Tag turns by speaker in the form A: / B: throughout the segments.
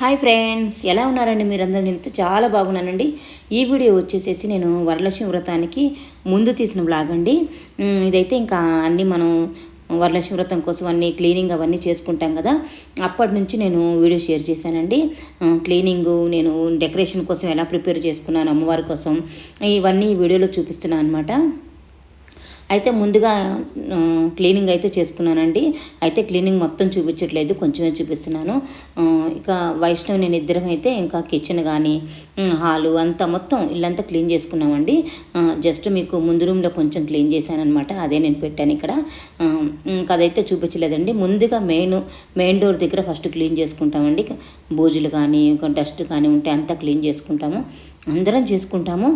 A: Hi friends ఎలా ఉన్నారండి మీరందరూ? నేను చాలా బాగున్నానండి. ఈ వీడియో వచ్చేసేసి నేను వరలక్ష్మి వ్రతానికి ముందు తీసిన బ్లాగ్ అండి. ఇదైతే ఇంకా అన్నీ మనం వరలక్ష్మి వ్రతం కోసం అన్నీ క్లీనింగ్ అవన్నీ చేసుకుంటాం కదా. అప్పటి నుంచి నేను వీడియో షేర్ చేశానండి. క్లీనింగ్ నేను డెకరేషన్ కోసం ఎలా ప్రిపేర్ చేసుకున్నాను అమ్మవారి కోసం ఇవన్నీ వీడియోలో చూపిస్తున్నాను అనమాట అయితే ముందుగా క్లీనింగ్ అయితే చేసుకున్నానండి. అయితే క్లీనింగ్ మొత్తం చూపించట్లేదు కొంచెమే చూపిస్తున్నాను. ఇక వైష్ణవ్ నేను ఇద్దరం అయితే ఇంకా కిచెన్ కానీ హాలు అంతా మొత్తం ఇల్లంతా క్లీన్ చేసుకున్నామండి. జస్ట్ మీకు ముందు రూమ్లో కొంచెం క్లీన్ చేశాను అనమాట అదే నేను పెట్టాను ఇక్కడ. ఇంకా అదైతే చూపించలేదండి. ముందుగా మెయిన్ మెయిన్ డోర్ దగ్గర ఫస్ట్ క్లీన్ చేసుకుంటామండి. బూజులు కానీ డస్ట్ కానీ ఉంటే అంతా క్లీన్ చేసుకుంటాము. అందరం చేసుకుంటాము.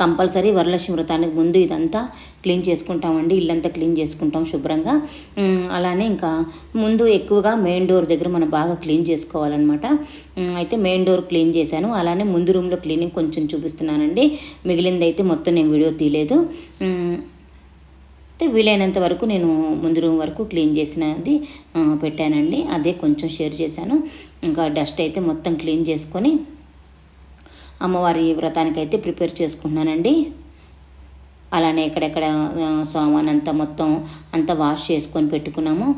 A: కంపల్సరీ వరలక్ష్మి వ్రతానికి ముందు ఇదంతా క్లీన్ చేసుకుంటామండి. ఇల్లంతా క్లీన్ చేసుకుంటాం శుభ్రంగా. అలానే ఇంకా ముందు ఎక్కువగా మెయిన్ డోర్ దగ్గర మనం బాగా క్లీన్ చేసుకోవాలన్నమాట. అయితే మెయిన్ డోర్ క్లీన్ చేశాను. అలానే ముందు రూమ్లో క్లీనింగ్ కొంచెం చూపిస్తున్నానండి. మిగిలింది అయితే మొత్తం నేను వీడియో తీయలేదు. అయితే వీలైనంత వరకు నేను ముందు రూమ్ వరకు క్లీన్ చేసినది పెట్టానండి. అదే కొంచెం షేర్ చేశాను. ఇంకా డస్ట్ అయితే మొత్తం క్లీన్ చేసుకొని అమ్మవారి వ్రతానికి అయితే ప్రిపేర్ చేసుకుంటున్నానండి. అలానే ఎక్కడెక్కడ సామాన్ అంతా మొత్తం అంతా వాష్ చేసుకొని పెట్టుకున్నాము.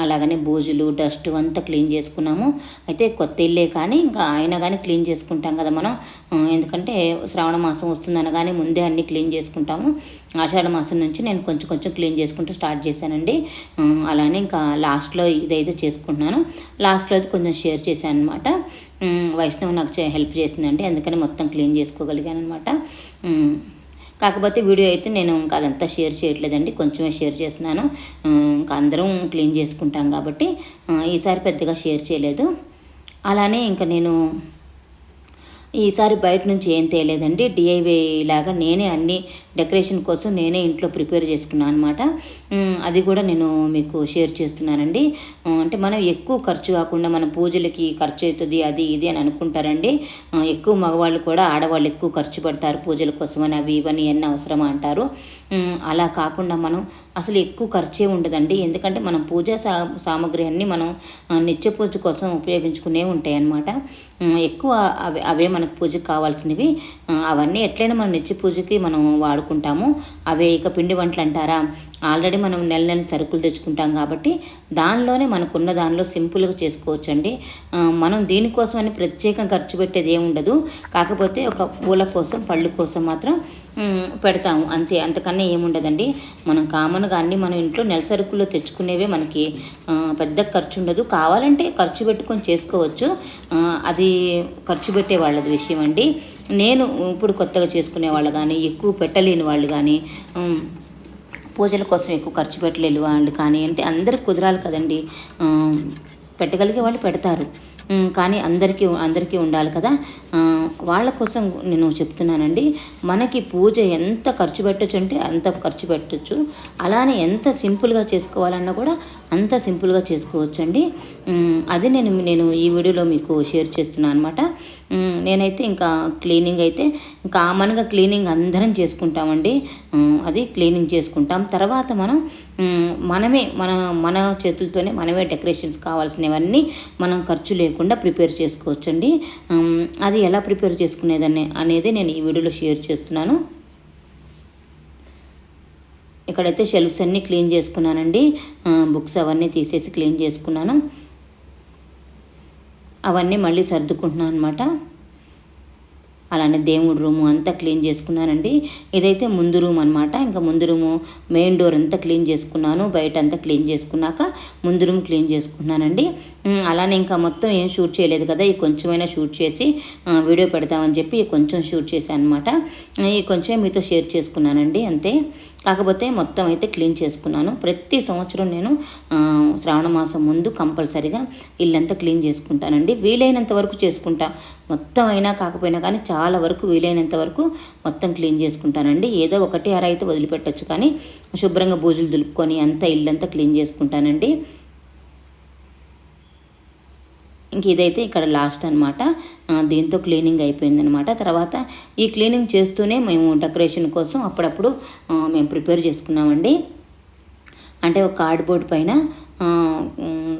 A: అలాగనే బూజులు డస్ట్ అంతా క్లీన్ చేసుకున్నాము. అయితే కొత్త ఇల్లే కానీ ఇంకా అయినా కానీ క్లీన్ చేసుకుంటాం కదా మనం. ఎందుకంటే శ్రావణ మాసం వస్తుందనగానే ముందే అన్నీ క్లీన్ చేసుకుంటాము. ఆషాఢ మాసం నుంచి నేను కొంచెం కొంచెం క్లీన్ చేసుకుంటూ స్టార్ట్ చేశానండి. అలానే ఇంకా లాస్ట్లో ఇదైతే చేసుకుంటున్నాను. లాస్ట్లో అయితే కొంచెం షేర్ చేశాను అనమాట వైష్ణవ్ నాకు చే- హెల్ప్ చేసిందండి. అందుకని మొత్తం క్లీన్ చేసుకోగలిగాను అనమాట కాకపోతే వీడియో అయితే నేను ఇంకా అదంతా షేర్ చేయట్లేదండి. కొంచెమే షేర్ చేస్తున్నాను. ఇంకా అందరం క్లీన్ చేసుకుంటాం కాబట్టి ఈసారి పెద్దగా షేర్ చేయలేదు. అలానే ఇంకా నేను ఈసారి బయట నుంచి ఏం తేలేదండి. డిఐవై లాగా నేనే అన్నీ డెకరేషన్ కోసం నేనే ఇంట్లో ప్రిపేర్ చేసుకున్నాను అనమాట అది కూడా నేను మీకు షేర్ చేస్తున్నానండి. అంటే మనం ఎక్కువ ఖర్చు కాకుండా మన పూజలకి ఖర్చు అవుతుంది అది ఇది అని అనుకుంటారండి. ఎక్కువ మగవాళ్ళు కూడా ఆడవాళ్ళు ఎక్కువ ఖర్చు పెడతారు పూజల కోసం అని అవి ఇవన్నీ ఎన్ని అవసరమా అంటారు. అలా కాకుండా మనం అసలు ఎక్కువ ఖర్చే ఉండదండి. ఎందుకంటే మనం పూజా సా సామాగ్రి అన్నీ మనం నిత్య పూజ కోసం ఉపయోగించుకునే ఉంటాయి అన్నమాట. ఎక్కువ అవే అవే మనకు పూజకు కావాల్సినవి. అవన్నీ ఎట్లయినా మనం నిత్య పూజకి మనం వాడు వాడుకుంటాము. అవే ఇక పిండి వంటలు అంటారా? ఆల్రెడీ మనం నెల నెల సరుకులు తెచ్చుకుంటాం కాబట్టి దానిలోనే మనకున్న దానిలో సింపుల్గా చేసుకోవచ్చండి. మనం మనం దీనికోసమని ప్రత్యేకం ఖర్చు పెట్టేది ఏముండదు. ఉండదు కాకపోతే ఒక పూల కోసం పళ్ళు కోసం మాత్రం పెడతాము. అంతే. అంతకన్నా ఏముండదండి. మనం కామన్గా అన్ని మనం ఇంట్లో నెల సరుకుల్లో తెచ్చుకునేవే మనకి పెద్ద ఖర్చు ఉండదు కావాలంటే ఖర్చు పెట్టుకొని చేసుకోవచ్చు. అది ఖర్చు పెట్టే వాళ్ళది విషయం అండి. నేను ఇప్పుడు కొత్తగా చేసుకునే వాళ్ళు కానీ ఎక్కువ పెట్టలేని వాళ్ళు కానీ పూజల కోసం ఎక్కువ ఖర్చు పెట్టలేని వాళ్ళు కానీ అంటే అందరికి కుదరాలి కదండి. పెట్టగలిగే వాళ్ళు పెడతారు. కానీ అందరికీ అందరికీ ఉండాలి కదా. వాళ్ళ కోసం నేను చెప్తున్నానండి మనకి పూజ ఎంత ఖర్చు పెట్టచ్చు అంటే అంత ఖర్చు పెట్టచ్చు. అలానే ఎంత సింపుల్గా చేసుకోవాలన్నా కూడా అంత సింపుల్గా చేసుకోవచ్చండి. అది నేను నేను ఈ వీడియోలో మీకు షేర్ చేస్తున్నాను అనమాట నేనైతే ఇంకా క్లీనింగ్ అయితే కామన్గా క్లీనింగ్ అందరం చేసుకుంటామండి. అది క్లీనింగ్ చేసుకుంటాం. తర్వాత మనం మనమే మన మన చేతులతోనే మనమే డెకరేషన్స్ కావాల్సినవన్నీ మనం ఖర్చు లేకుండా ప్రిపేర్ చేసుకోవచ్చండి. అది ఎలా ప్రిపేర్ చేసుకునేదాన్ని అనేది నేను ఈ వీడియోలో షేర్ చేస్తున్నాను. ఇక్కడైతే షెల్ఫ్స్ అన్నీ క్లీన్ చేసుకున్నానండి. బుక్స్ అవన్నీ తీసేసి క్లీన్ చేసుకున్నాను. అవన్నీ మళ్ళీ సర్దుకుంటున్నాను అనమాట అలానే దేవుడి రూము అంతా క్లీన్ చేసుకున్నానండి. ఇదైతే ముందు రూమ్ అనమాట ఇంకా ముందు రూము మెయిన్ డోర్ అంతా క్లీన్ చేసుకున్నాను. బయట అంతా క్లీన్ చేసుకున్నాక ముందు రూమ్ క్లీన్ చేసుకున్నానండి అలానే ఇంకా మొత్తం ఏం షూట్ చేయలేదు కదా ఈ కొంచెమైనా షూట్ చేసి వీడియో పెడతామని చెప్పి కొంచెం షూట్ చేశాను అనమాట ఈ కొంచెం మీతో షేర్ చేసుకున్నానండి అంతే. కాకపోతే మొత్తం అయితే క్లీన్ చేసుకున్నాను. ప్రతి సంవత్సరం నేను శ్రావణ మాసం ముందు కంపల్సరిగా ఇల్లంతా క్లీన్ చేసుకుంటానండి. వీలైనంత వరకు చేసుకుంటా. మొత్తం అయినా కాకపోయినా కానీ చాలా వరకు వీలైనంత వరకు మొత్తం క్లీన్ చేసుకుంటానండి. ఏదో ఒకటి అర అయితే వదిలిపెట్టచ్చు కానీ శుభ్రంగా బూజులు దులుపుకొని అంతా ఇల్లంతా క్లీన్ చేసుకుంటానండి. ఇంక ఇదైతే ఇక్కడ లాస్ట్ అనమాట దీంతో క్లీనింగ్ అయిపోయిందనమాట తర్వాత ఈ క్లీనింగ్ చేస్తూనే మేము డెకరేషన్ కోసం అప్పుడప్పుడు మేము ప్రిపేర్ చేసుకున్నామండి. అంటే ఒక కార్డ్బోర్డ్ పైన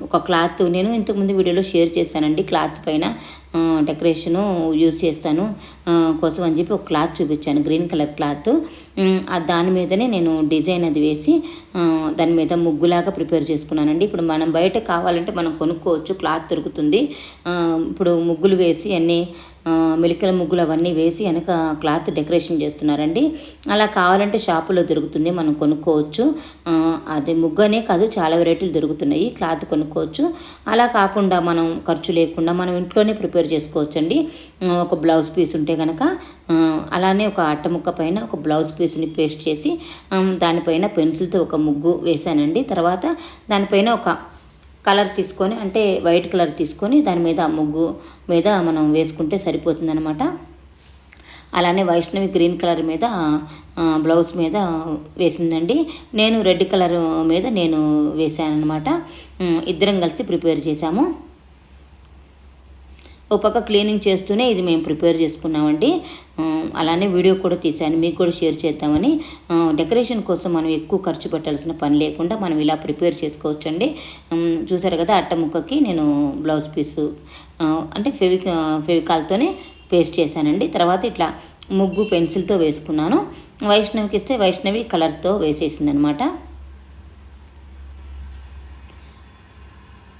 A: ఒక క్లాత్ నేను ఇంతకుముందు వీడియోలో షేర్ చేశానండి క్లాత్ పైన. డెకరేషను యూజ్ చేస్తాను. కోసం అని చెప్పి ఒక క్లాత్ చూపించాను. Green colour cloth. దాని మీదనే నేను డిజైన్ అది వేసి దాని మీద ముగ్గులాగా ప్రిపేర్ చేసుకున్నానండి. ఇప్పుడు మనం బయట కావాలంటే మనం కొనుక్కోవచ్చు. క్లాత్ దొరుకుతుంది. ఇప్పుడు ముగ్గులు వేసి అన్నీ మెలికల ముగ్గులు అవన్నీ వేసి వెనక క్లాత్ డెకరేషన్ చేస్తున్నారండి. అలా కావాలంటే షాపులో దొరుకుతుంది మనం కొనుక్కోవచ్చు. అది ముగ్గనే కాదు చాలా వెరైటీలు దొరుకుతున్నాయి క్లాత్ కొనుక్కోవచ్చు. అలా కాకుండా మనం ఖర్చు లేకుండా మనం ఇంట్లోనే ప్రిపేర్ చేసుకోవచ్చు అండి ఒక బ్లౌజ్ పీస్ ఉంటే కనుక అలానే ఒక అట్టముక్క పైన ఒక బ్లౌజ్ పీస్ని పేస్ట్ చేసి దానిపైన పెన్సిల్తో ఒక ముగ్గు వేశానండి. తర్వాత దానిపైన ఒక కలర్ తీసుకొని అంటే వైట్ కలర్ తీసుకొని దాని మీద ముగ్గు మీద మనం వేసుకుంటే సరిపోతుందనమాట అలానే వైష్ణవి గ్రీన్ కలర్ మీద బ్లౌజ్ మీద వేసిందండి. నేను రెడ్ కలర్ మీద నేను వేసాను అనమాట ఇద్దరం కలిసి ప్రిపేర్ చేశాము. ఓ పక్క క్లీనింగ్ చేస్తూనే ఇది మేము ప్రిపేర్ చేసుకున్నామండి. అలానే వీడియో కూడా తీశాను. మీకు కూడా షేర్ చేద్దామని. డెకరేషన్ కోసం మనం ఎక్కువ ఖర్చు పెట్టాల్సిన పని లేకుండా మనం ఇలా ప్రిపేర్ చేసుకోవచ్చండి. చూసారు కదా అట్ట ముక్కకి నేను బ్లౌజ్ పీసు అంటే ఫెవి ఫెవికాల్తోనే పేస్ట్ చేశానండి. తర్వాత ఇట్లా ముగ్గు పెన్సిల్తో వేసుకున్నాను. వైష్ణవికి ఇస్తే వైష్ణవి కలర్తో వేసేసింది అనమాట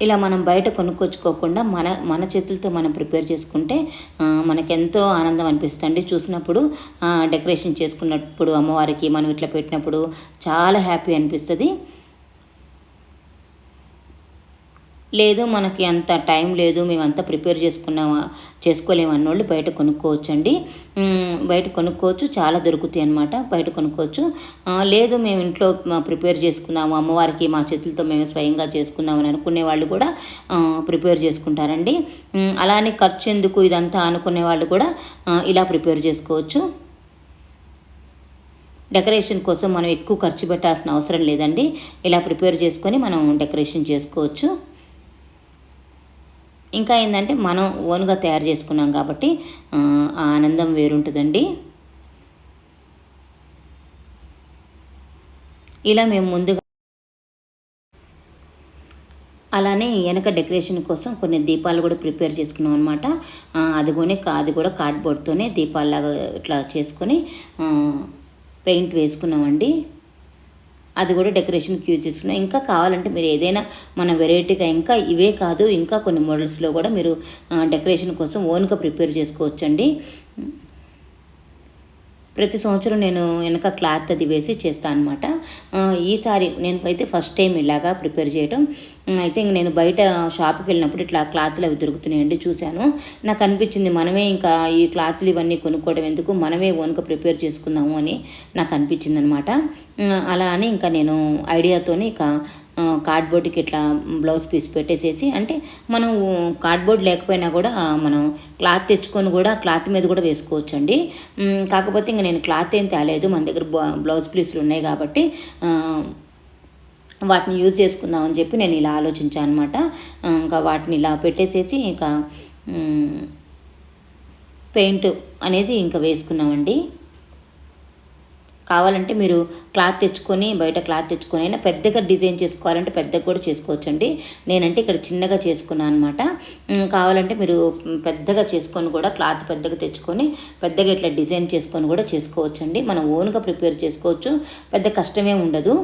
A: ఇలా మనం బయట కొనుక్కొచ్చుకోకుండా మన మన చేతులతో మనం ప్రిపేర్ చేసుకుంటే మనకెంతో ఆనందం అనిపిస్తుంది చూసినప్పుడు డెకరేషన్ చేసుకున్నప్పుడు అమ్మవారికి మనం ఇట్లా పెట్టినప్పుడు చాలా హ్యాపీ అనిపిస్తుంది. లేదు మనకి అంత టైం లేదు మేమంతా ప్రిపేర్ చేసుకున్నామా చేసుకోలేము అన్నోళ్ళు బయట కొనుక్కోవచ్చండి. బయట కొనుక్కోవచ్చు చాలా దొరుకుతాయి అనమాట బయట కొనుక్కోవచ్చు. లేదు మేము ఇంట్లో ప్రిపేర్ చేసుకున్నాము అమ్మవారికి మా చేతులతో మేము స్వయంగా చేసుకున్నామని అనుకునే వాళ్ళు కూడా ప్రిపేర్ చేసుకుంటారండి. అలానే ఖర్చు ఎందుకు ఇదంతా అనుకునే వాళ్ళు కూడా ఇలా ప్రిపేర్ చేసుకోవచ్చు. డెకరేషన్ కోసం మనం ఎక్కువ ఖర్చు పెట్టాల్సిన అవసరం లేదండి. ఇలా ప్రిపేర్ చేసుకొని మనం డెకరేషన్ చేసుకోవచ్చు. ఇంకా ఏంటంటే మనం ఓన్గా తయారు చేసుకున్నాం కాబట్టి ఆ ఆనందం వేరుంటుందండి. ఇలా మేము ముందుగా అలానే వెనక డెకరేషన్ కోసం కొన్ని దీపాలు కూడా ప్రిపేర్ చేసుకున్నాం అనమాట అదిగోనే అది కూడా కార్డ్బోర్డ్తోనే దీపాలలాగా ఇట్లా చేసుకొని పెయింట్ వేసుకున్నామండి. అది కూడా డెకరేషన్కి యూజ్ చేసుకున్నాం. ఇంకా కావాలంటే మీరు ఏదైనా మన వెరైటీగా ఇంకా ఇవే కాదు ఇంకా కొన్ని మోడల్స్లో కూడా మీరు డెకరేషన్ కోసం ఓన్గా ప్రిపేర్ చేసుకోవచ్చండి. ప్రతి సంవత్సరం నేను వెనక క్లాత్ అది వేసి చేస్తాను అనమాట ఈసారి నేను అయితే ఫస్ట్ టైం ఇలాగా ప్రిపేర్ చేయడం అయితే ఇంక నేను బయట షాప్కి వెళ్ళినప్పుడు ఇట్లా క్లాత్లు అవి దొరుకుతున్నాయండి చూశాను. నాకు అనిపించింది మనమే ఇంకా ఈ క్లాత్లు ఇవన్నీ కొనుక్కోవడం ఎందుకు? మనమే ఓన్గా ప్రిపేర్ చేసుకుందాము అని నాకు అనిపించింది అనమాట అలా అని ఇంకా నేను ఐడియాతోని ఇక కార్డ్బోర్డ్కి ఇట్లా బ్లౌజ్ పీస్ పెట్టేసేసి అంటే మనం కార్డ్బోర్డ్ లేకపోయినా కూడా మనం క్లాత్ తెచ్చుకొని కూడా క్లాత్ మీద కూడా వేసుకోవచ్చు అండి కాకపోతే ఇంకా నేను క్లాత్ ఏం తేలేదు మన దగ్గర బ్లౌజ్ పీసులు ఉన్నాయి కాబట్టి వాటిని యూజ్ చేసుకుందామని చెప్పి నేను ఇలా ఆలోచించాను అనమాట ఇంకా వాటిని ఇలా పెట్టేసేసి ఇంకా పెయింట్ అనేది ఇంకా వేసుకున్నామండి. కావాలంటే మీరు క్లాత్ తెచ్చుకొని బయట క్లాత్ తెచ్చుకొని అయినా పెద్దగా డిజైన్ చేసుకోవాలంటే పెద్దగా కూడా చేసుకోవచ్చండి. నేనంటే ఇక్కడ చిన్నగా చేసుకున్నాను అనమాట కావాలంటే మీరు పెద్దగా చేసుకొని కూడా క్లాత్ పెద్దగా తెచ్చుకొని పెద్దగా ఇట్లా డిజైన్ చేసుకొని కూడా చేసుకోవచ్చండి. మనం ఓన్గా ప్రిపేర్ చేసుకోవచ్చు. పెద్ద కష్టమే ఉండదు.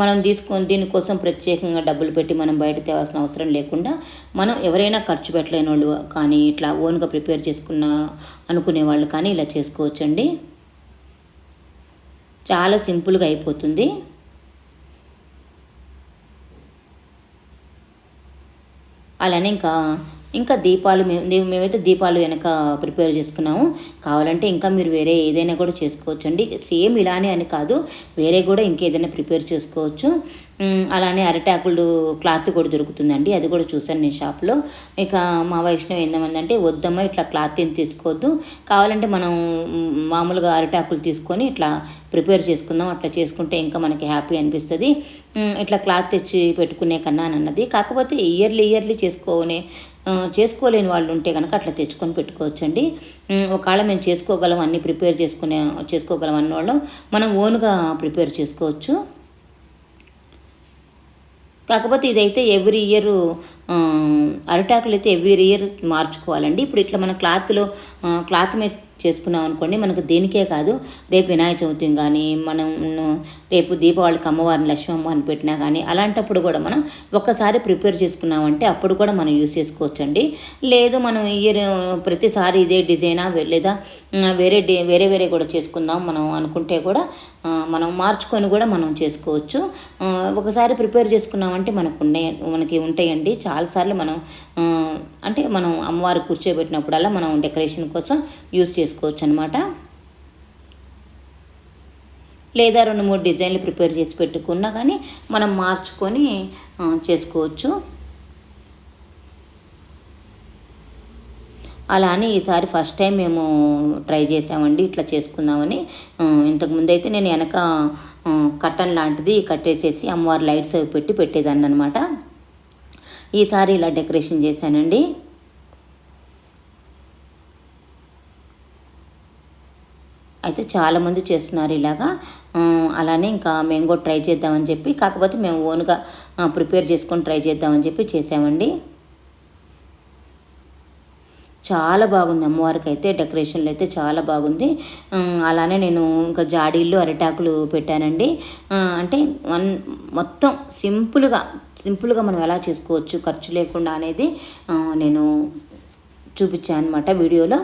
A: మనం తీసుకొని దీనికోసం ప్రత్యేకంగా డబ్బులు పెట్టి మనం బయట తేవాల్సిన అవసరం లేకుండా మనం ఎవరైనా ఖర్చు పెట్టలేని వాళ్ళు కానీ ఇట్లా ఓన్గా ప్రిపేర్ చేసుకున్న అనుకునే వాళ్ళు కానీ ఇలా చేసుకోవచ్చండి. చాలా సింపుల్గా అయిపోతుంది. అలానే ఇంకా ఇంకా దీపాలు మేము మేమైతే దీపాలు వెనక ప్రిపేర్ చేసుకున్నాము. కావాలంటే ఇంకా మీరు వేరే ఏదైనా కూడా చేసుకోవచ్చండి. సేమ్ ఇలానే అని కాదు వేరే కూడా ఇంకేదైనా ప్రిపేర్ చేసుకోవచ్చు. అలానే అరిటాకులు క్లాత్ కూడా దొరుకుతుందండి. అది కూడా చూసాను నేను షాప్లో. ఇక మా వైష్ణవ్ ఏందమందంటే వద్దమ్మా ఇట్లా క్లాత్ ఏం తీసుకోవద్దు. కావాలంటే మనం మామూలుగా అరిటాకులు తీసుకొని ఇట్లా ప్రిపేర్ చేసుకుందాం. అట్లా చేసుకుంటే ఇంకా మనకి హ్యాపీ అనిపిస్తుంది. ఇట్లా క్లాత్ తెచ్చి పెట్టుకునే కన్నా అన్నది. కాకపోతే ఇయర్లీ ఇయర్లీ చేసుకోనే చేసుకోలేని వాళ్ళు ఉంటే కనుక అట్లా తెచ్చుకొని పెట్టుకోవచ్చండి. ఒకవేళ మేము చేసుకోగలం అన్నీ ప్రిపేర్ చేసుకునే చేసుకోగలం అన్నవాళ్ళం మనం ఓన్గా ప్రిపేర్ చేసుకోవచ్చు. కాకపోతే ఇదైతే ఎవ్రీ ఇయర్ అరిటాకులు అయితే ఎవ్రీ ఇయర్ మార్చుకోవాలండి. ఇప్పుడు ఇట్లా మన క్లాత్లో క్లాత్ మీద చేసుకున్నాం అనుకోండి మనకు దేనికే కాదు రేపు వినాయక చవితి కానీ మనం రేపు దీపావళికి అమ్మవారిని లక్ష్మీ అమ్మవారిని పెట్టినా కానీ అలాంటప్పుడు కూడా మనం ఒక్కసారి ప్రిపేర్ చేసుకున్నామంటే అప్పుడు కూడా మనం యూస్ చేసుకోవచ్చండి. లేదు మనం ఇయర్ ప్రతిసారి ఇదే డిజైనా లేదా వేరే డి వేరే వేరే కూడా చేసుకుందాం మనం అనుకుంటే కూడా మనం మార్చుకొని కూడా మనం చేసుకోవచ్చు. ఒకసారి ప్రిపేర్ చేసుకున్నామంటే మనకు ఉండే మనకి ఉంటాయండి. చాలాసార్లు మనం అంటే మనం అమ్మవారు కూర్చోబెట్టినప్పుడల్లా మనం డెకరేషన్ కోసం యూస్ చేసుకోవచ్చు అనమాట లేదా రెండు మూడు డిజైన్లు ప్రిపేర్ చేసి పెట్టుకున్నా కానీ మనం మార్చుకొని చేసుకోవచ్చు. అలా అని ఈసారి ఫస్ట్ టైం మేము ట్రై చేసామండి ఇట్లా చేసుకుందామని ఇంతకుముందు అయితే నేను వెనక కట్టన్ లాంటిది కట్టేసేసి అమ్మవారి లైట్స్ అవి పెట్టి పెట్టేదాన్ని అనమాట ఈసారి ఇలా డెకరేషన్ చేశానండి. అయితే చాలామంది చేస్తున్నారు ఇలాగా. అలానే ఇంకా మేము కూడా ట్రై చేద్దామని చెప్పి కాకపోతే మేము ఓన్గా ప్రిపేర్ చేసుకొని ట్రై చేద్దామని చెప్పి చేసామండి. చాలా బాగుంది. అమ్మవారికి అయితే డెకరేషన్లు అయితే చాలా బాగుంది. అలానే నేను ఇంకా జాడీలు అరిటాకులు పెట్టానండి. అంటే వన్ మొత్తం సింపుల్గా సింపుల్గా మనం ఎలా చేసుకోవచ్చు ఖర్చు లేకుండా అనేది నేను చూపించాను అనమాట వీడియోలో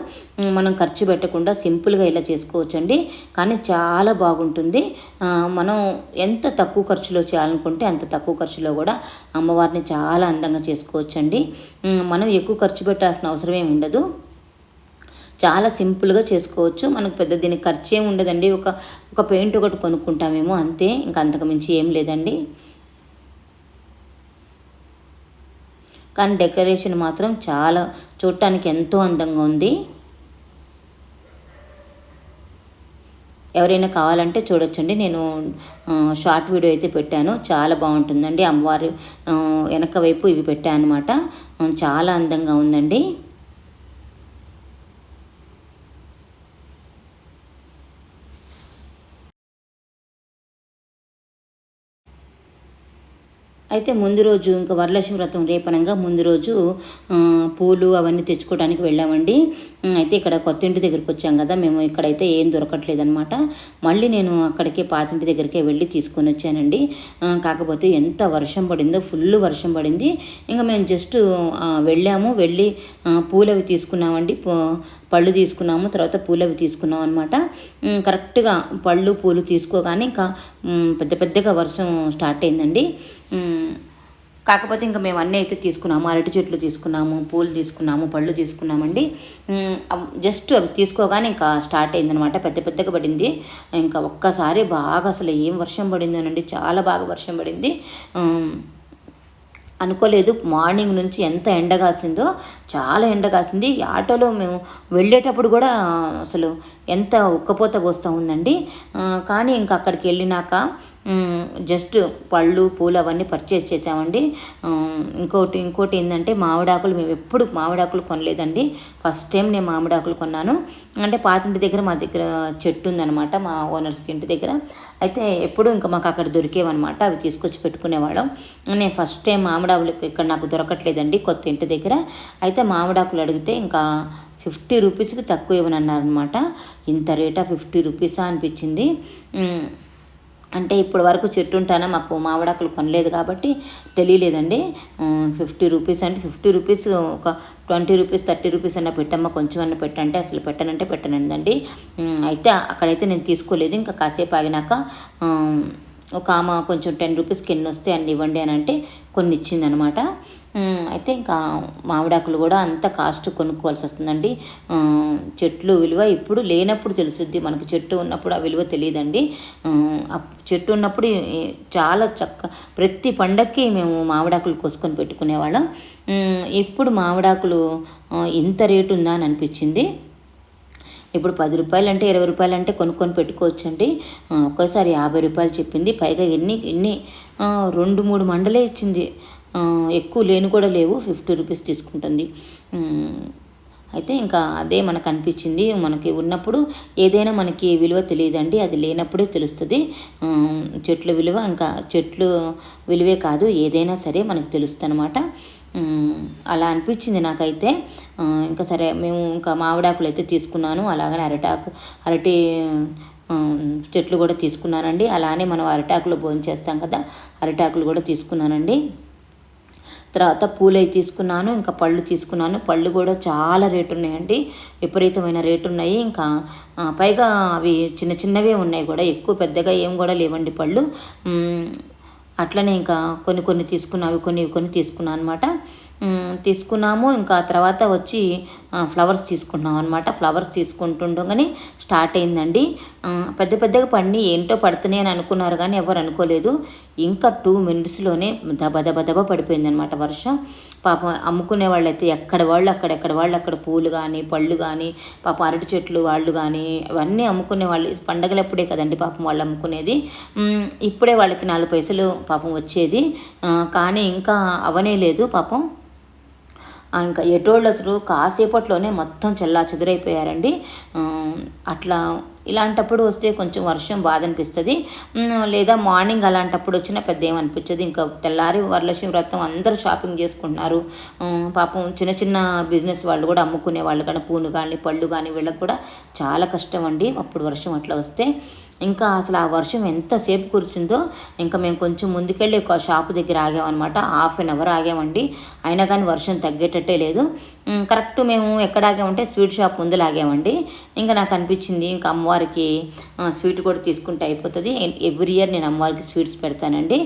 A: మనం ఖర్చు పెట్టకుండా సింపుల్గా ఇలా చేసుకోవచ్చండి. కానీ చాలా బాగుంటుంది. మనం ఎంత తక్కువ ఖర్చులో చేయాలనుకుంటే అంత తక్కువ ఖర్చులో కూడా అమ్మవారిని చాలా అందంగా చేసుకోవచ్చండి. మనం ఎక్కువ ఖర్చు పెట్టాల్సిన అవసరం ఏమి ఉండదు. చాలా సింపుల్గా చేసుకోవచ్చు. మనకు పెద్ద దీనికి ఖర్చు ఏమి ఉండదండి. ఒక ఒక పెయింట్ ఒకటి కొనుక్కుంటామేమో అంతే. ఇంకా అంతకుమించి ఏం లేదండి. కానీ డెకరేషన్ మాత్రం చాలా చూడటానికి ఎంతో అందంగా ఉంది. ఎవరైనా కావాలంటే చూడొచ్చండి. నేను షార్ట్ వీడియో అయితే పెట్టాను. చాలా బాగుంటుందండి. అమ్మవారి వెనక వైపు ఇవి పెట్టాను అనమాట చాలా అందంగా ఉందండి. అయితే ముందు రోజు ఇంకా వరలక్ష్మి వ్రతం రేపనంగా ముందు రోజు పూలు అవన్నీ తెచ్చుకోవడానికి వెళ్ళామండి. అయితే ఇక్కడ కొత్త ఇంటి దగ్గరికి వచ్చాం కదా మేము ఇక్కడైతే ఏం దొరకట్లేదనమాట మళ్ళీ నేను అక్కడికే పాతింటి దగ్గరికే వెళ్ళి తీసుకొని వచ్చానండి. కాకపోతే ఎంత వర్షం పడిందో ఫుల్ వర్షం పడింది. ఇంకా మేము జస్ట్ వెళ్ళాము వెళ్ళి పూలు అవి తీసుకున్నామండి. పళ్ళు తీసుకున్నాము తర్వాత పూలు అవి తీసుకున్నాం అనమాట కరెక్ట్గా పళ్ళు పూలు తీసుకోగానే ఇంకా పెద్ద పెద్దగా వర్షం స్టార్ట్ అయిందండి. కాకపోతే ఇంకా మేము అన్నీ అయితే తీసుకున్నాము. అరటి చెట్లు తీసుకున్నాము పూలు తీసుకున్నాము పళ్ళు తీసుకున్నామండి. జస్ట్ అవి తీసుకోగానే ఇంకా స్టార్ట్ అయిందనమాట పెద్ద పెద్దగా పడింది. ఇంకా ఒక్కసారి బాగా అసలు ఏం వర్షం పడిందోనండి. చాలా బాగా వర్షం పడింది. అనుకోలేదు మార్నింగ్ నుంచి ఎంత ఎండ కాసిందో చాలా ఎండ కాసింది. ఆటోలో మేము వెళ్ళేటప్పుడు కూడా అసలు ఎంత ఉక్కపోత పోస్తూ ఉందండి. కానీ ఇంకా అక్కడికి వెళ్ళినాక జస్ట్ పళ్ళు పూలు అవన్నీ పర్చేస్ చేసామండి ఇంకోటి ఇంకోటి ఏంటంటే మామిడాకులు మేము ఎప్పుడు మామిడాకులు కొనలేదండి. ఫస్ట్ టైం నేను మామిడాకులు కొన్నాను. అంటే పాతింటి దగ్గర మా దగ్గర చెట్టు ఉందనమాట మా ఓనర్స్ ఇంటి దగ్గర. అయితే ఎప్పుడు ఇంకా మాకు అక్కడ దొరికేవన్నమాట అవి తీసుకొచ్చి పెట్టుకునేవాళ్ళం. నేను ఫస్ట్ టైం మామిడాకులు ఇక్కడ నాకు దొరకట్లేదండి కొత్త ఇంటి దగ్గర. అయితే మామిడాకులు అడిగితే ఇంకా ఫిఫ్టీ రూపీస్కి తక్కువ ఇవ్వనన్నారనమాట ఇంత రేటా ఫిఫ్టీ రూపీసా అనిపించింది. అంటే ఇప్పటి వరకు చెట్టు ఉంటానా? మాకు మామిడాకులు కొనలేదు కాబట్టి తెలియలేదండి. ఫిఫ్టీ రూపీస్ అంటే ఫిఫ్టీ రూపీస్ ఒక ట్వంటీ రూపీస్ థర్టీ రూపీస్ అన్న పెట్టమ్మా కొంచెం అన్న పెట్టంటే అసలు పెట్టనంటే పెట్టనండి అయితే అక్కడైతే నేను తీసుకోలేదు. ఇంకా కాసేపు ఆగినాక ఒక ఆమె కొంచెం టెన్ రూపీస్కి ఎన్ని వస్తే అన్ని ఇవ్వండి అని అంటే కొన్ని ఇచ్చిందనమాట అయితే ఇంకా మామిడాకులు కూడా అంత కాస్ట్ కొనుక్కోవాల్సి వస్తుందండి. చెట్లు విలువ ఇప్పుడు లేనప్పుడు తెలుస్తుంది మనకు చెట్టు ఉన్నప్పుడు ఆ విలువ తెలియదండి. చెట్టు ఉన్నప్పుడు చాలా చక్క ప్రతి పండక్కి మేము మామిడాకులు కోసుకొని పెట్టుకునేవాళ్ళం. ఇప్పుడు మామిడాకులు ఇంత రేటు ఉందా అని అనిపించింది. ఇప్పుడు పది రూపాయలు అంటే ఇరవై రూపాయలు అంటే కొనుక్కొని పెట్టుకోవచ్చండి. ఒక్కసారి యాభై రూపాయలు చెప్పింది. పైగా ఎన్ని ఎన్ని రెండు మూడు మండలే ఇచ్చింది. ఎక్కువ లేని కూడా లేవు. ఫిఫ్టీ రూపీస్ తీసుకుంటుంది. అయితే ఇంకా అదే మనకు అనిపించింది. మనకి ఉన్నప్పుడు ఏదైనా మనకి విలువ తెలియదండి. అది లేనప్పుడే తెలుస్తుంది. చెట్ల విలువ ఇంకా చెట్లు విలువే కాదు. ఏదైనా సరే మనకు తెలుస్తుంది అనమాట అలా అనిపించింది నాకైతే. ఇంకా సరే మేము ఇంకా మామిడాకులు అయితే తీసుకున్నాను. అలాగనే అరటాకు అరటి చెట్లు కూడా తీసుకున్నానండి. అలానే మనం అరిటాకులు భోంచేస్తాం కదా అరిటాకులు కూడా తీసుకున్నానండి. తర్వాత పూలు అవి తీసుకున్నాను ఇంకా పళ్ళు తీసుకున్నాను. పళ్ళు కూడా చాలా రేటు ఉన్నాయండి విపరీతమైన రేటు ఉన్నాయి ఇంకా పైగా అవి చిన్న చిన్నవే ఉన్నాయి కూడా. ఎక్కువ పెద్దగా ఏం కూడా లేవండి పళ్ళు. అట్లనే ఇంకా కొన్ని కొన్ని తీసుకున్నావి కొన్ని ఇవి కొన్ని తీసుకున్నాను అనమాట తీసుకున్నాము. ఇంకా తర్వాత వచ్చి ఫ్లవర్స్ తీసుకుంటున్నాం అనమాట ఫ్లవర్స్ తీసుకుంటుండగానే స్టార్ట్ అయిందండి. పెద్ద పెద్దగా పండి ఏంటో పడుతున్నాయి అని అనుకున్నారు కానీ ఎవరు అనుకోలేదు. ఇంకా టూ మినిట్స్లోనే దబ దబ దబ పడిపోయింది అనమాట వర్షం. పాపం అమ్ముకునే వాళ్ళైతే ఎక్కడ వాళ్ళు అక్కడ ఎక్కడ వాళ్ళు అక్కడ పూలు కానీ పళ్ళు కానీ పాప అరటి చెట్లు వాళ్ళు కానీ అవన్నీ అమ్ముకునే వాళ్ళు. పండగలప్పుడే కదండి పాపం వాళ్ళు అమ్ముకునేది. ఇప్పుడే వాళ్ళకి నాలుగు పైసలు పాపం వచ్చేది. కానీ ఇంకా అవనే లేదు పాపం. ఇంకా ఎటోళ్ళతో కాసేపట్లోనే మొత్తం చెల్లా చెదురైపోయారండి. అట్లా ఇలాంటప్పుడు వస్తే కొంచెం వర్షం బాధ అనిపిస్తుంది లేదా మార్నింగ్ అలాంటప్పుడు వచ్చినా పెద్ద ఏమనిపించదు ఇంకా తెల్లారి వరలక్ష్మి వ్రతం అందరూ షాపింగ్ చేసుకుంటున్నారు. పాపం చిన్న చిన్న బిజినెస్ వాళ్ళు కూడా అమ్ముకునే వాళ్ళు కానీ పూలు కానీ పళ్ళు కానీ వీళ్ళకి కూడా చాలా కష్టం అండి అప్పుడు వర్షం అట్లా వస్తే ఇంకా అసలు ఆ వర్షం ఎంతసేపు కురిచిందో ఇంకా మేము కొంచెం ముందుకెళ్ళి ఒక షాపు దగ్గర ఆగామన్నమాట. Half an hour ఆగామండి. అయినా కానీ వర్షం తగ్గేటట్టే లేదు. కరెక్ట్ మేము ఎక్కడ ఆగామంటే స్వీట్ షాప్ ముందు లాగామండి ఇంకా నాకు అనిపించింది ఇంకా అమ్మవారికి స్వీట్ కూడా తీసుకుంటే అయిపోతుంది. ఎవ్రీ ఇయర్ నేను అమ్మవారికి స్వీట్స్ పెడతానండి.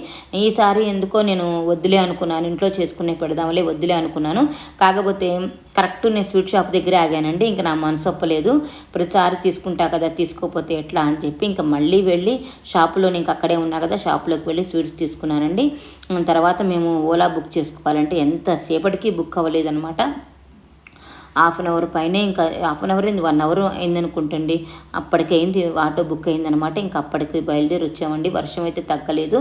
A: ఈసారి ఎందుకో నేను వద్దులే అనుకున్నాను ఇంట్లో చేసుకునే పెడదాంలే వద్దులే అనుకున్నాను. కాకపోతే కరెక్ట్ నేను స్వీట్ షాప్ దగ్గరే ఆగానండి. ఇంకా నా మనసు ఒప్పలేదు. ప్రతిసారి తీసుకుంటా కదా తీసుకోకపోతే ఎట్లా అని చెప్పి ఇంకా మళ్ళీ వెళ్ళి షాపులో నేను అక్కడే ఉన్నా కదా షాపులోకి వెళ్ళి స్వీట్స్ తీసుకున్నానండి. తర్వాత మేము ఓలా బుక్ చేసుకోవాలంటే ఎంతసేపటికి బుక్ అవ్వలేదన్నమాట. హాఫ్ అన్ అవర్ పైనే ఇంకా హాఫ్ అన్ అవర్ అయింది వన్ అవర్ అయిందనుకుంటండి. అప్పటికైంది ఆటో బుక్ అయిందనమాట. ఇంకా అప్పటికి బయలుదేరి వచ్చామండి. వర్షం అయితే తగ్గలేదు.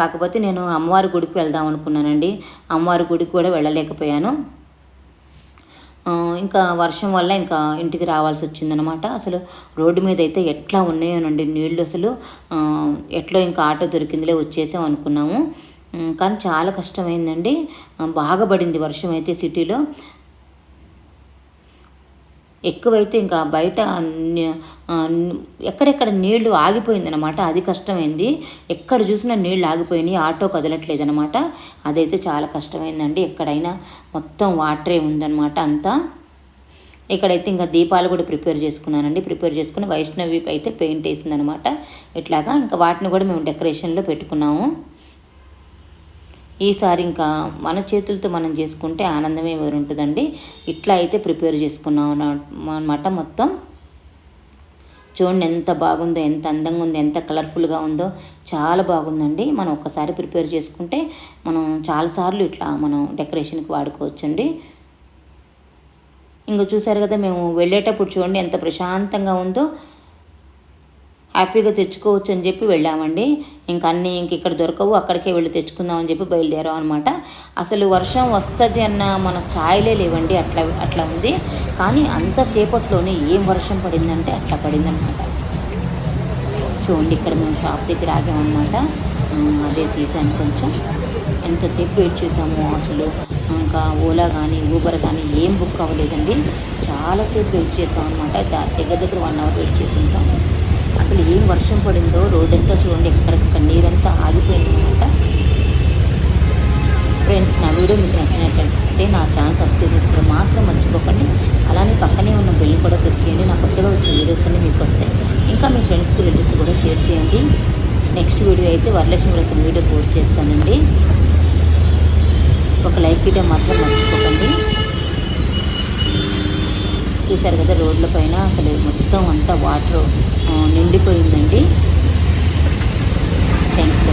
A: కాకపోతే నేను అమ్మవారి గుడికి వెళ్దాం అనుకున్నానండి. అమ్మవారి గుడికి కూడా వెళ్ళలేకపోయాను. ఇంకా వర్షం వల్ల ఇంకా ఇంటికి రావాల్సి వచ్చిందనమాట. అసలు రోడ్డు మీద అయితే ఎట్లా ఉన్నాయోనండి నీళ్ళు అసలు. ఎట్లో ఇంకా ఆటో దొరికిందిలే వచ్చేసాం అనుకున్నాము. కానీ చాలా కష్టమైందండి. బాగా పడింది వర్షం అయితే సిటీలో. ఎక్కువైతే ఇంకా బయట ఎక్కడెక్కడ నీళ్ళు ఆగిపోయిందనమాట అది కష్టమైంది. ఎక్కడ చూసినా నీళ్ళు ఆగిపోయినాయి ఆటో కదలట్లేదనమాట అదైతే చాలా కష్టమైందండి. ఎక్కడైనా మొత్తం వాటరే ఉందన్నమాట అంతా. ఇక్కడైతే ఇంకా దీపాలు కూడా ప్రిపేర్ చేసుకున్నానండి. ప్రిపేర్ చేసుకుని వైష్ణవి అయితే పెయింట్ వేసిందనమాట ఇట్లాగా ఇంకా వాటిని కూడా మేము డెకరేషన్లో పెట్టుకున్నాము. ఈసారి ఇంకా మన చేతులతో మనం చేసుకుంటే ఆనందమే వేరు ఉంటుందండి ఇట్లా అయితే ప్రిపేర్ చేసుకున్నాం అనమాట మొత్తం. చూడండి ఎంత బాగుందో ఎంత అందంగా ఉందో ఎంత కలర్ఫుల్గా ఉందో. చాలా బాగుందండి. మనం ఒక్కసారి ప్రిపేర్ చేసుకుంటే మనం చాలాసార్లు ఇట్లా మనం డెకరేషన్కి వాడుకోవచ్చండి. ఇంకా చూసారు కదా మేము వెళ్ళేటప్పుడు చూడండి ఎంత ప్రశాంతంగా ఉందో. హ్యాపీగా తెచ్చుకోవచ్చు అని చెప్పి వెళ్ళామండి. ఇంక అన్నీ ఇంక ఇక్కడ దొరకవు అక్కడికే వెళ్ళి తెచ్చుకుందాం అని చెప్పి బయలుదేరాం అనమాట అసలు వర్షం వస్తుంది అన్న మన ఛాయలే లేవండి అట్లా అట్లా ఉంది. కానీ అంతసేపట్లోనే ఏం వర్షం పడిందంటే అట్లా పడిందనమాట చూడండి ఇక్కడ మేము షాప్ దగ్గర ఆగామన్నమాట అదే తీసాను కొంచెం. ఎంతసేపు వెయిట్ చేసాము అసలు. ఇంకా ఓలా కానీ ఊబర్ కానీ ఏం బుక్ అవ్వలేదండి. చాలాసేపు వెయిట్ చేసాం అనమాట దగ్గర దగ్గర వన్ అవర్ వెయిట్ చేసి ఉంటాం అసలు ఏం వర్షం పడిందో రోడ్ అంతా చూడండి ఎక్కడికి నీరంతా ఆగిపోయిందనమాట ఫ్రెండ్స్ నా వీడియో మీకు నచ్చినట్లయితే నా ఛానల్ సబ్స్క్రైబ్ చేసుకోవడం మాత్రం మర్చిపోకండి. అలానే పక్కనే ఉన్న బెల్ కూడా ప్రెస్ చేయండి. నా కొత్తగా వచ్చే వీడియోస్ అన్ని మీకు వస్తాయి. ఇంకా మీ ఫ్రెండ్స్కి రిలేటివ్స్ కూడా షేర్ చేయండి. నెక్స్ట్ వీడియో అయితే వరలక్ష్మి వ్రతం వీడియో పోస్ట్ చేస్తానండి. ఒక లైక్ వీడియో మాత్రం మర్చిపోకండి. చూసారు కదా రోడ్ల పైన అసలు మొత్తం అంతా వాటర్ నిండిపోయిందండి. Thanks for